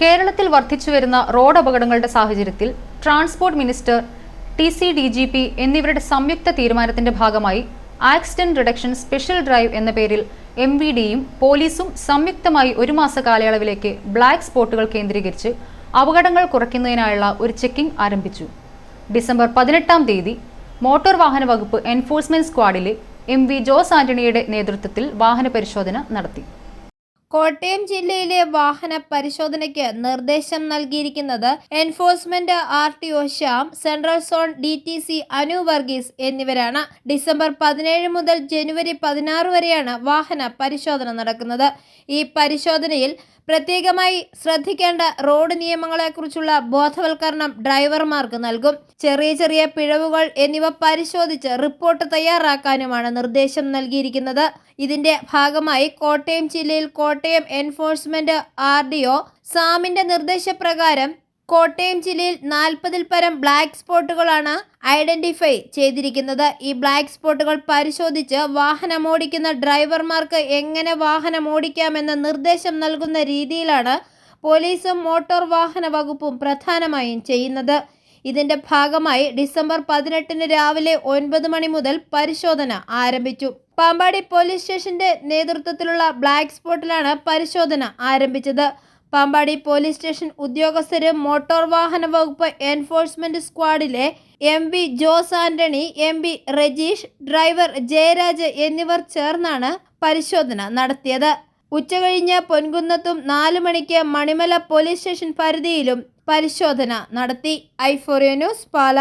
കേരളത്തിൽ വർദ്ധിച്ചുവരുന്ന റോഡ് അപകടങ്ങളുടെ സാഹചര്യത്തിൽ transport minister T C D G P എന്നിവരുടെ സംയുക്ത തീരുമാനത്തിന്റെ ഭാഗമായി ആക്സിഡന്റ് റിഡക്ഷൻ സ്പെഷ്യൽ ഡ്രൈവ് എന്ന പേരിൽ എം വി ഡിയും പോലീസും സംയുക്തമായി ഒരു മാസ കാലയളവിലേക്ക് ബ്ലാക്ക് സ്പോട്ടുകൾ കേന്ദ്രീകരിച്ച് അപകടങ്ങൾ കുറയ്ക്കുന്നതിനായുള്ള ഒരു ചെക്കിംഗ് ആരംഭിച്ചു. ഡിസംബർ പതിനെട്ടാം തീയതി മോട്ടോർ വാഹന വകുപ്പ് എൻഫോഴ്സ്മെന്റ് സ്ക്വാഡിലെ എം വി ജോസ് ആന്റണിയുടെ നേതൃത്വത്തിൽ വാഹന പരിശോധന നടത്തി. കോട്ടയം ജില്ലയിലെ വാഹന പരിശോധനയ്ക്ക് നിർദ്ദേശം നൽകിയിരിക്കുന്നത് enforcement R T O Shyam central zone D T C Anu Varghese എന്നിവരാണ്. ഡിസംബർ പതിനേഴ് മുതൽ ജനുവരി പതിനാറ് വരെയാണ് വാഹന പരിശോധന നടക്കുന്നത്. ഈ പരിശോധനയിൽ പ്രത്യേകമായി ശ്രദ്ധിക്കേണ്ട റോഡ് നിയമങ്ങളെക്കുറിച്ചുള്ള ബോധവൽക്കരണം ഡ്രൈവർമാർക്ക് നൽകും. ചെറിയ ചെറിയ പിഴവുകൾ എന്നിവ പരിശോധിച്ച് റിപ്പോർട്ട് തയ്യാറാക്കാനുമാണ് നിർദ്ദേശം നൽകിയിരിക്കുന്നത്. ഇതിന്റെ ഭാഗമായി കോട്ടയം ജില്ലയിൽ Kottayam enforcement R D O സാമിന്റെ നിർദ്ദേശപ്രകാരം കോട്ടയം ജില്ലയിൽ നാൽപ്പതിൽ പരം ബ്ലാക്ക് സ്പോട്ടുകളാണ് ഐഡന്റിഫൈ ചെയ്തിരിക്കുന്നത്. ഈ ബ്ലാക്ക് സ്പോട്ടുകൾ പരിശോധിച്ച് വാഹനമോടിക്കുന്ന ഡ്രൈവർമാർക്ക് എങ്ങനെ വാഹനം ഓടിക്കാമെന്ന നിർദ്ദേശം നൽകുന്ന രീതിയിലാണ് പോലീസും മോട്ടോർ വാഹന വകുപ്പും പ്രധാനമായും ചെയ്യുന്നത്. ഇതിന്റെ ഭാഗമായി ഡിസംബർ പതിനെട്ടിന് രാവിലെ ഒൻപത് മണി മുതൽ പരിശോധന ആരംഭിച്ചു. പാമ്പാടി പോലീസ് സ്റ്റേഷന്റെ നേതൃത്വത്തിലുള്ള ബ്ലാക്ക് സ്പോട്ടിലാണ് പരിശോധന ആരംഭിച്ചത്. പാമ്പാടി പോലീസ് സ്റ്റേഷൻ ഉദ്യോഗസ്ഥരും മോട്ടോർ വാഹന വകുപ്പ് enforcement സ്ക്വാഡിലെ M V Jose Antony M V Rajeesh driver Jayaraj എന്നിവർ ചേർന്നാണ് പരിശോധന നടത്തിയത്. ഉച്ചകഴിഞ്ഞ് പൊൻകുന്നത്തും നാലു മണിക്ക് മണിമല പോലീസ് സ്റ്റേഷൻ പരിധിയിലും പരിശോധന നടത്തി. Euphoria news Pala.